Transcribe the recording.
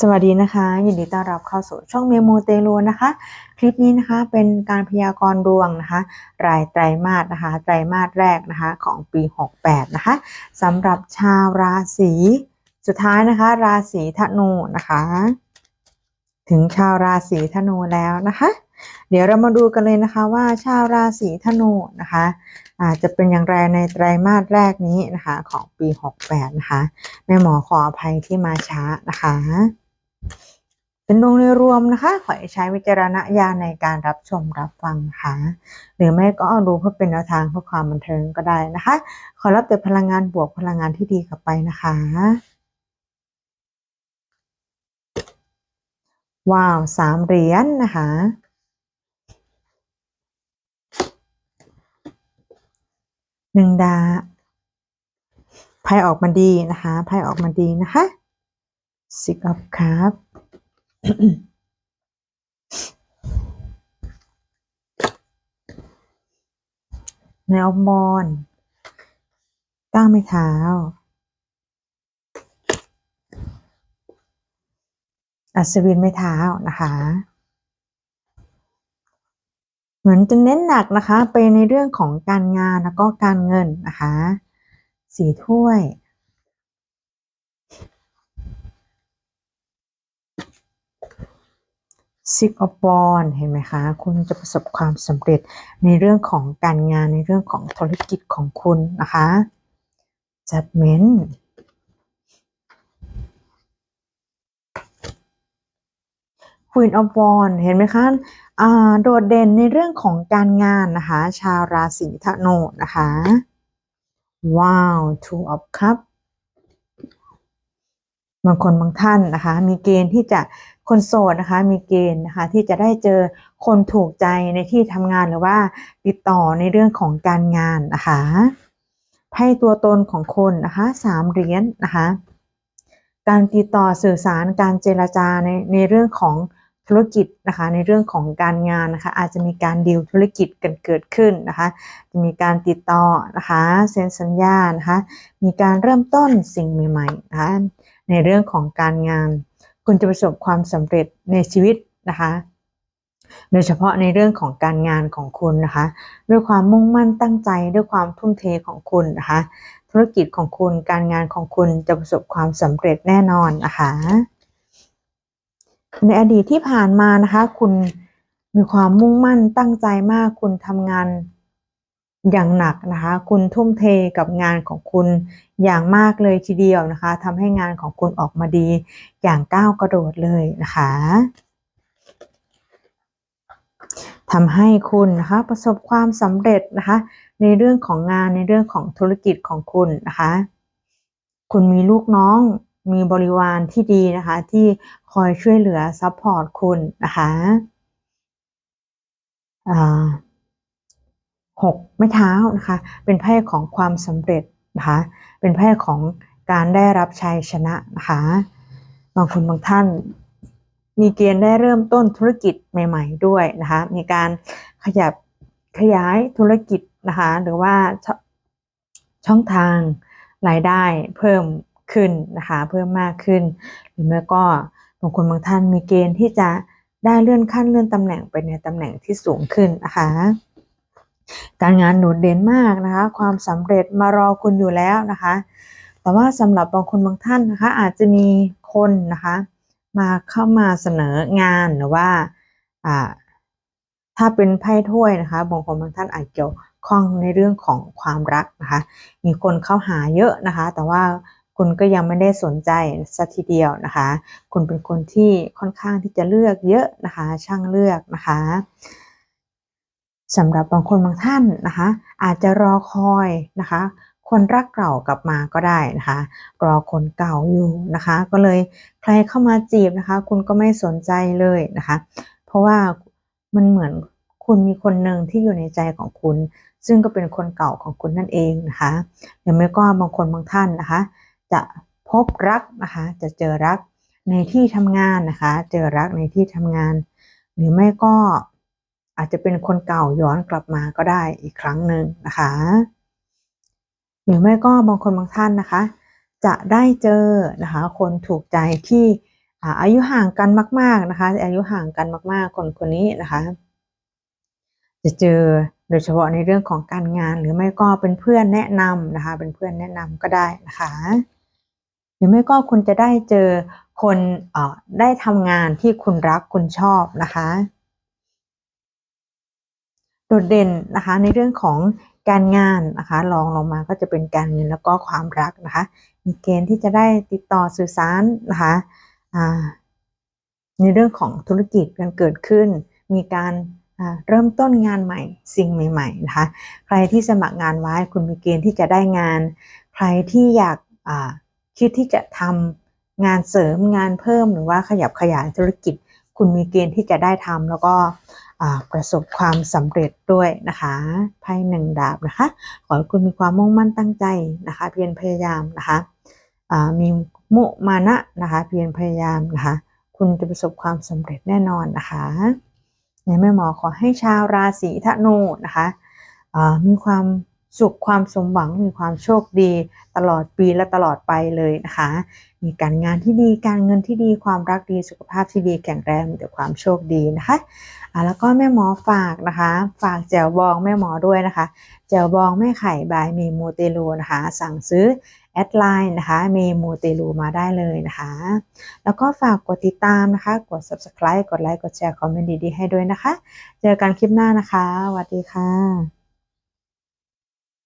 สวัสดีนะคะ ยินดีต้อนรับเข้าสู่ช่องเมโมเตลูนะคะ คลิปนี้นะคะเป็นการพยากรณ์ดวงนะคะ รายไตรมาสนะคะ ไตรมาสแรกนะคะของปี 68 นะคะสำหรับชาวราศีสุดท้ายนะคะ ราศีธนูนะคะ ถึงชาวราศีธนูแล้วนะคะ เดี๋ยวเรามาดูกันเลยนะคะว่าชาวราศีธนูนะคะอาจจะเป็นอย่างไรในไตรมาสแรกนี้นะคะ ของปี 68 นะคะ แม่หมอขออภัยที่มาช้านะคะ เป็นดวงโดยรวมนะคะ ขอให้ใช้วิจารณญาณในการรับชมรับฟังนะคะหรือไม่ก็เอาดูเพื่อเป็นแนวทางเพื่อความบันเทิงก็ได้นะคะ ขอรับแต่พลังงานบวกพลังงานที่ดีกลับไปนะคะ ว้าวสามเหรียญนนะคะหนึ่งดาไพ่ออกมาดีนะคะไพ่ออกมาดีนะคะ Six of Cups ในออฟบอลตั้งไม่เท้า อัศวินไม่เท้านะคะ เหมือนจะเน้นหนักนะคะ ไปในเรื่องของการงานแล้วก็การเงินนะคะ สีถ้วย ซิกอ f บอลเห็นไหมคะ คุณจะประสบความสำเร็จในเรื่องของการงานในเรื่องของธุรกิจของคุณนะคะ judgment ควีนอ of บอลเห็นไหมคะอ่าโดดเด่นในเรื่องของการงานนะคะ ชาวราศีธนูนะคะ ว้าว two of cup บางคนบางท่านนะคะ มีเกณฑ์ที่จะ คนโสดนะคะมีเกณฑ์นะคะที่จะได้เจอคนถูกใจในที่ทำงานหรือว่าติดต่อในเรื่องของการงานนะคะไพ่ตัวตนของคนนะคะสามเหรียญนนะคะการติดต่อสื่อสารการเจรจาในในเรื่องของธุรกิจนะคะในเรื่องของการงานนะคะอาจจะมีการดีลธุรกิจกันเกิดขึ้นนะคะจะมีการติดต่อนะคะเซ็นสัญญานะคะมีการเริ่มต้นสิ่งใหม่ๆนะคะในเรื่องของการงาน คุณจะประสบความสำเร็จในชีวิตนะคะ โดยเฉพาะในเรื่องของการงานของคุณนะคะ ด้วยความมุ่งมั่นตั้งใจด้วยความทุ่มเทของคุณนะคะ ธุรกิจของคุณการงานของคุณจะประสบความสำเร็จแน่นอนนะคะ ในอดีตที่ผ่านมานะคะ คุณมีความมุ่งมั่นตั้งใจมากคุณทำงาน อย่างหนักนะคะ คุณทุ่มเทกับงานของคุณอย่างมากเลยทีเดียวนะคะทำให้งานของคุณออกมาดีอย่างก้าวกระโดดเลยนะคะทำให้คุณนะคะประสบความสำเร็จนะคะ ในเรื่องของงานในเรื่องของธุรกิจของคุณนะคะ คุณมีลูกน้องมีบริวารที่ดีนะคะ ที่คอยช่วยเหลือซัพพอร์ตคุณนะคะอ่า 6ไม้เท้านะคะ เป็นไพ่ของความสำเร็จนะคะ เป็นไพ่ของการได้รับชัยชนะนะคะบางคนบางท่าน มีเกณฑ์ได้เริ่มต้นธุรกิจใหม่ ๆ ด้วยนะคะ มีการขยับขยายธุรกิจนะคะ หรือว่าชช่องทางรายได้เพิ่มขึ้นนะคะ เพิ่มมากขึ้น หรือเมื่อก็บางคนบางท่านมีเกณฑ์ที่จะได้เลื่อนขั้นเลื่อนตำแหน่งไปในตำแหน่งที่สูงขึ้นนะคะ การงานโดดเด่นมากนะคะ ความสำเร็จมารอคุณอยู่แล้วนะคะ แต่ว่าสำหรับบางคนบางท่านนะคะ อาจจะมีคนนะคะ มาเข้ามาเสนองานหรือว่าอ่าถ้าเป็นไพ่ถ้วยนะคะบางคนบางท่านอาจเกี่ยวข้องในเรื่องของความรักนะคะ มีคนเข้าหาเยอะนะคะ แต่ว่าคุณก็ยังไม่ได้สนใจสักทีเดียวนะคะ คุณเป็นคนที่ค่อนข้างที่จะเลือกเยอะนะคะ ช่างเลือกนะคะ สำหรับบางคนบางท่านนะคะ อาจจะรอคอยนะคะ คนรักเก่ากลับมาก็ได้นะคะ รอคนเก่าอยู่นะคะ ก็เลยใครเข้ามาจีบนะคะ คุณก็ไม่สนใจเลยนะคะ เพราะว่ามันเหมือนคุณมีคนหนึ่งที่อยู่ในใจของคุณ ซึ่งก็เป็นคนเก่าของคุณนั่นเองนะคะหรือไม่ก็บางคนบางท่านนะคะ จะพบรักนะคะ จะเจอรักในที่ทำงานนะคะ เจอรักในที่ทำงาน หรือไม่ก็ อาจจะเป็นคนเก่าย้อนกลับมาก็ได้อีกครั้งหนึ่งนะคะ หรือไม่ก็บางคนบางท่านนะคะ จะได้เจอนะคะ คนถูกใจที่อายุห่างกันมาก ๆนะคะ อายุห่างกันมากๆ คนคนนี้นะคะ จะเจอโดยเฉพาะในเรื่องของการงาน หรือไม่ก็เป็นเพื่อนแนะนำนะคะ เป็นเพื่อนแนะนำก็ได้นะคะ หรือไม่ก็คุณจะได้เจอคนอได้ทำงานที่คุณรักคุณชอบนะคะ โดดเด่นนะคะในเรื่องของการงานนะคะรองลงมาก็จะเป็นการเงินแล้วก็ความรักนะคะ มีเกณฑ์ที่จะได้ติดต่อสื่อสารนะคะในเรื่องของธุรกิจกันเกิดขึ้น มีการเริ่มต้นงานใหม่สิ่งใหม่ๆนะคะใครที่สมัครงานไว้คุณมีเกณฑ์ที่จะได้งาน ใครที่อยากคิดที่จะทำงานเสริมงานเพิ่มหรือว่าขยับขยายธุรกิจ คุณมีเกณฑ์ที่จะได้ทำแล้วก็ ประสบความสำเร็จด้วยนะคะไพ่หนึ่งดาบนะคะ ขอให้คุณมีความมุ่งมั่นตั้งใจนะคะเพียรพยายามนะคะมีมุมานะนะคะเพียรพยายามนะคะ คุณจะประสบความสำเร็จแน่นอนนะคะในแม่หมอขอให้ชาวราศีธนูนะคะมีความ สุขความสมหวังมีความโชคดี ตลอดปีและตลอดไปเลยนะคะ มีการงานที่ดีการเงินที่ดีความรักดีสุขภาพที่ดีแข็งแรงมีแต่ความโชคดีนะคะอ่าแล้วก็แม่หมอฝากนะคะ ฝากแจวบองแม่หมอด้วยนะคะแจวบองแม่ไข่บายเมมูเตลูนะคะ สั่งซื้อแอดไลน์นะคะเมมูเตลูมาได้เลยนะคะ แล้วก็ฝากกดติดตามนะคะ กด subscribe กดไลค์ กดแชร์ คอมเมนต์ดีๆให้ด้วยนะคะ เจอกันคลิปหน้านะคะสวัสดีค่ะ